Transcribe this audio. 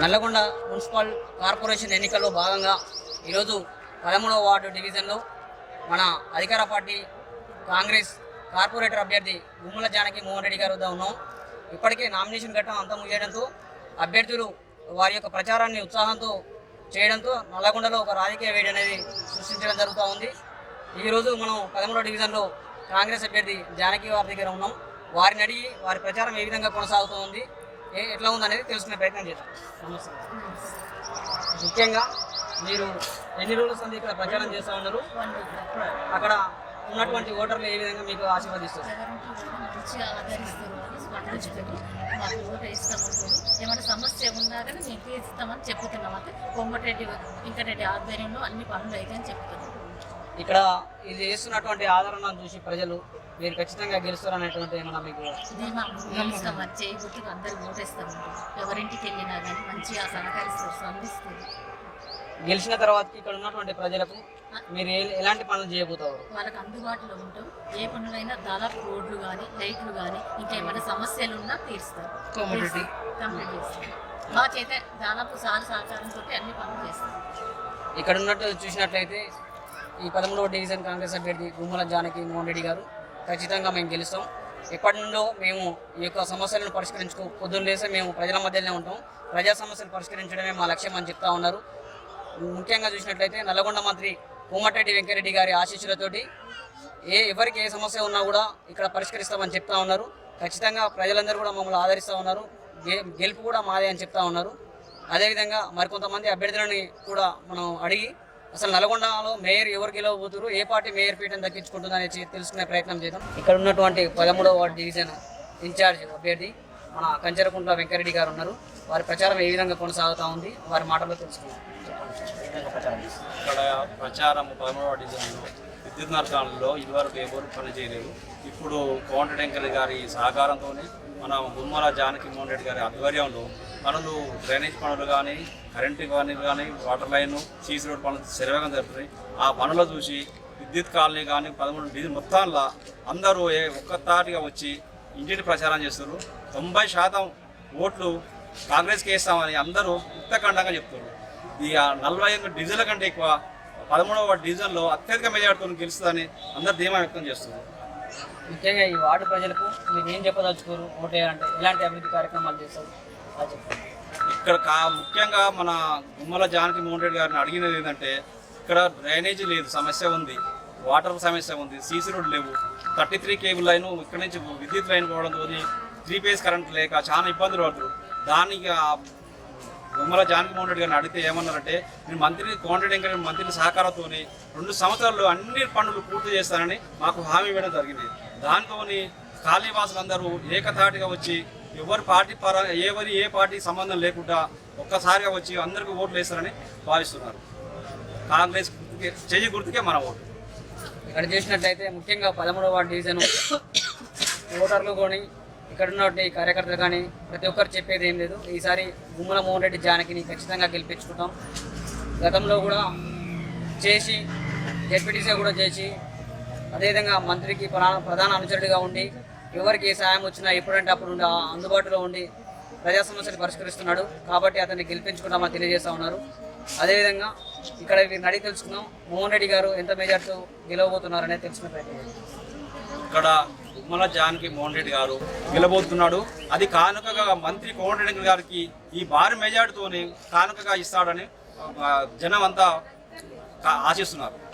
Nalgonda municipal corporation ఎన్నికల్లో భాగంగా ఈరోజు పదమూడవ వార్డు డివిజన్లో మన అధికార పార్టీ కాంగ్రెస్ కార్పొరేటర్ అభ్యర్థి గుమ్మల జానకి మోహన్ రెడ్డి గారు వద్ద ఉన్నాం. ఇప్పటికే నామినేషన్ ఘట్టం అంతం ముగియడంతో అభ్యర్థులు వారి యొక్క ప్రచారాన్ని ఉత్సాహంతో చేయడంతో నల్లగొండలో ఒక రాజకీయ వేడి అనేది సృష్టించడం జరుగుతూ ఉంది. ఈరోజు మనం పదమూడవ డివిజన్లో కాంగ్రెస్ అభ్యర్థి జానకి వారి దగ్గర ఉన్నాం. వారిని అడిగి వారి ప్రచారం ఏ విధంగా కొనసాగుతూ ఉంది? ఎట్లా ఉందనేది తెలుసుకునే ప్రయత్నం చేద్దాం. నమస్తే ముఖ్యంగా మీరు ఎన్ని రోజుల సంది ఇక్కడ ప్రచారం చేస్తూ ఉన్నారు? అక్కడ ఉన్నటువంటి ఓటర్లు ఏ విధంగా మీకు ఆశీర్వదిస్తారు? అని ఏమైనా సమస్య ఉన్నా కానీ మేము తీరుస్తామని చెప్తున్నాం. అంటే కొమ్మటిరెడ్డి వెంకటరెడ్డి ఆధ్వర్యంలో అన్ని పనులు అయితే చెప్తున్నాం. ఇక్కడ ఇది చేస్తున్నటువంటి ఆదరణను చూసి ప్రజలు మీరు ఖచ్చితంగా గెలుస్తారనేటువంటి ఏమన్నా మీకు గెలుస్తామని అందరూ ఎవరింటికి వెళ్ళినా కానీ మంచిగా సహకరిస్తారు స్పందిస్తారు. గెలిచిన తర్వాత ఇక్కడ ఉన్నటువంటి ప్రజలకు మీరు ఎలాంటి పనులు చేయబోతారు? వాళ్ళకి అందుబాటులో ఉంటాం ఏ పనులైనా దాదాపు రోడ్లు కానీ లైట్లు కానీ ఇంకా ఏమైనా సమస్యలు ఉన్నా తీరుస్తారు. Commodity. కంప్లీట్ చేస్తారు. మా చేత దాదాపు సార్ సహకారంతో అన్ని పనులు చేస్తారు. ఇక్కడ ఉన్నట్టు చూసినట్లయితే ఈ పదమూడవ డివిజన్ కాంగ్రెస్ అభ్యర్థి గుమ్మల జానకి మోహన్ రెడ్డి గారు ఖచ్చితంగా మేము గెలుస్తాం. ఎప్పటి నుండో మేము ఈ యొక్క సమస్యలను పరిష్కరించుకో పొద్దున్న లేసే మేము ప్రజల మధ్యలోనే ఉంటాం. ప్రజా సమస్యలు పరిష్కరించడమే మా లక్ష్యం అని చెప్తా ఉన్నారు. ముఖ్యంగా చూసినట్లయితే నల్లగొండ మంత్రి కోమటిరెడ్డి వెంకరెడ్డి గారి ఆశీస్సులతోటి ఏ ఎవరికి ఏ సమస్య ఉన్నా కూడా ఇక్కడ పరిష్కరిస్తామని చెప్తా ఉన్నారు. ఖచ్చితంగా ప్రజలందరూ కూడా మమ్మల్ని ఆదరిస్తూ ఉన్నారు. గెలుపు కూడా మాదే అని చెప్తా ఉన్నారు. అదేవిధంగా మరికొంతమంది అభ్యర్థులని కూడా మనం అడిగి అసలు నల్గొండలో మేయర్ ఎవరు గెలవబోతురు? ఏ పార్టీ మేయర్ పీఠం దక్కించుకుంటుందని తెలుసుకునే ప్రయత్నం చేద్దాం. ఇక్కడ ఉన్నటువంటి పదమూడవ వార్డు డివిజన్ ఇన్ఛార్జ్ అభ్యర్థి మన కంచరకుంట్ల వెంకరెడ్డి గారు ఉన్నారు. వారి ప్రచారం ఏ విధంగా కొనసాగుతూ ఉంది? వారి మాటల్లో తెలుసుకుందాం. ఇక్కడ ప్రచారం పదమూడవ డివిజన్లో విద్యుత్ నరకాలలో ఇదివరకు ఎవరు పనిచేయలేదు. ఇప్పుడు కోమటి గారి సహకారంతోనే మన గుమ్మల జానకి మోహన్ రెడ్డి గారి ఆధ్వర్యంలో పనులు డ్రైనేజ్ పనులు కానీ కరెంటు పనులు కానీ వాటర్ లైన్ సీసీ రోడ్ పనులు శరవేగం జరుగుతున్నాయి ఆ పనులు చూసి విద్యుత్ కాలనీ కానీ పదమూడు డివిజన్ మొత్తంలో అందరూ ఏ వచ్చి ఇంటిని ప్రచారం చేస్తున్నారు. తొంభై శాతం ఓట్లు కాంగ్రెస్కి వేస్తామని అందరూ ఉత్తఖండంగా చెప్తున్నారు. ఈ నలభై ఐదు డివిజన్ల కంటే ఎక్కువ పదమూడవ డివిజన్లో అత్యధిక మెజార్టీతో గెలుస్తుందని అందరు ధీమా వ్యక్తం చేస్తున్నారు. ముఖ్యంగా ఈ వార్డు ప్రజలకు మీరు ఏం చెప్పదలుచుకోరు? అంటే ఇలాంటి అభివృద్ధి కార్యక్రమాలు చేస్తారు? ఇక్కడ కా ముఖ్యంగా మన గుమ్మల జానకి మోహన్ రెడ్డి గారిని అడిగినది ఏంటంటే ఇక్కడ డ్రైనేజీ లేదు సమస్య ఉంది వాటర్ సమస్య ఉంది సీసీ రోడ్డు లేవు థర్టీ త్రీ కేబుల్ లైన్ ఇక్కడ నుంచి విద్యుత్ లైన్ పోవడంతో త్రీ ఫేజ్ కరెంట్ లేక చాలా ఇబ్బందులు పడుతుంది దానికి గుమ్మల జానకి మోహన్ రెడ్డి గారిని అడిగితే ఏమన్నారంటే నేను మంత్రి కోమటి వెంకట మంత్రి సహకారంతో రెండు సంవత్సరాల్లో అన్ని పనులు పూర్తి చేస్తానని మాకు హామీ ఇవ్వడం జరిగింది. దానితోని కాళీవాసులందరూ ఏకతాటిగా వచ్చి ఎవరి పార్టీ పర ఎవరి ఏ పార్టీ సంబంధం లేకుండా ఒక్కసారిగా వచ్చి అందరికీ ఓట్లు వేస్తారని భావిస్తున్నారు. కాంగ్రెస్ చెయ్యి గుర్తుకే మన ఓటు. ఇక్కడ చూసినట్లయితే ముఖ్యంగా పదమూడవ వార్డు డివిజన్ ఓటర్లు కానీ ఇక్కడ ఉన్నటువంటి కార్యకర్తలు కానీ ప్రతి ఒక్కరు చెప్పేది ఏం లేదు. ఈసారి గుమ్మల మోహన్ రెడ్డి జానకిని ఖచ్చితంగా గెలిపించుకుంటాం. గతంలో కూడా చేసి జెడ్పీటీసీ కూడా చేసి అదేవిధంగా మంత్రికి ప్రధాన ప్రధాన అనుచరుడిగా ఉండి ఎవరికి ఏ సాయం వచ్చినా ఎప్పుడంటే అప్పుడు అందుబాటులో ఉండి ప్రజా సమస్యలు పరిష్కరిస్తున్నాడు. కాబట్టి అతన్ని గెలిపించుకుంటామని తెలియజేస్తా ఉన్నారు. అదేవిధంగా ఇక్కడ వీరిని అడిగి తెలుసుకుందాం. మోహన్ రెడ్డి గారు ఎంత మెజార్టీతో గెలవబోతున్నారు అనేది తెలుసుకునే ప్రయత్నం ఇక్కడ గుమ్మల జానకి మోహన్ రెడ్డి గారు గెలబోతున్నాడు అది కానుకగా మంత్రి కోమటి రెడ్డి గారికి ఈ భారీ మెజార్టీతోనే కానుకగా ఇస్తాడని జనం అంతా కా- ఆశిస్తున్నారు.